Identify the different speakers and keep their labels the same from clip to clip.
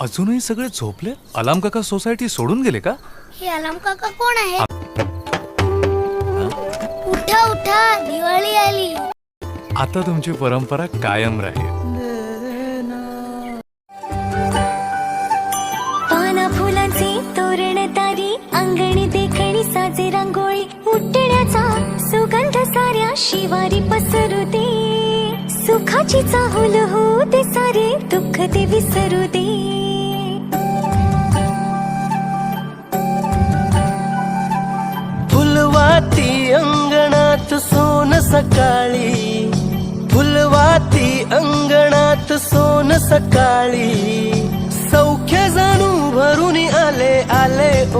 Speaker 1: अजूनही सगळे झोपले? अलाम काका सोसायटी सोडून गेले का?
Speaker 2: हे अलाम काका कोण आहे? उठा उठा दिवाळी आली.
Speaker 1: आता तुमची परंपरा कायम राहील.
Speaker 3: पाना फुलांचे तोरण तारी अंगणी देखणी साजे रांगोळी उठण्याचा सुगंध साऱ्या शिवारी पसरू दे सुखाची चाहुल हो दे सारे दुःख ते विसरू दे
Speaker 4: सोन सकाळी फुलवाती अंगणात सोन सकाळी. सौख्य जणू भरून आले आले ओ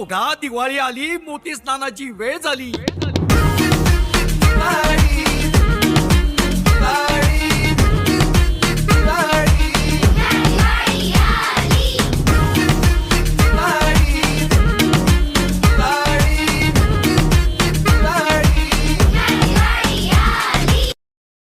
Speaker 5: एवढा दिवाळी आली मोती स्नानाची वेळ झाली.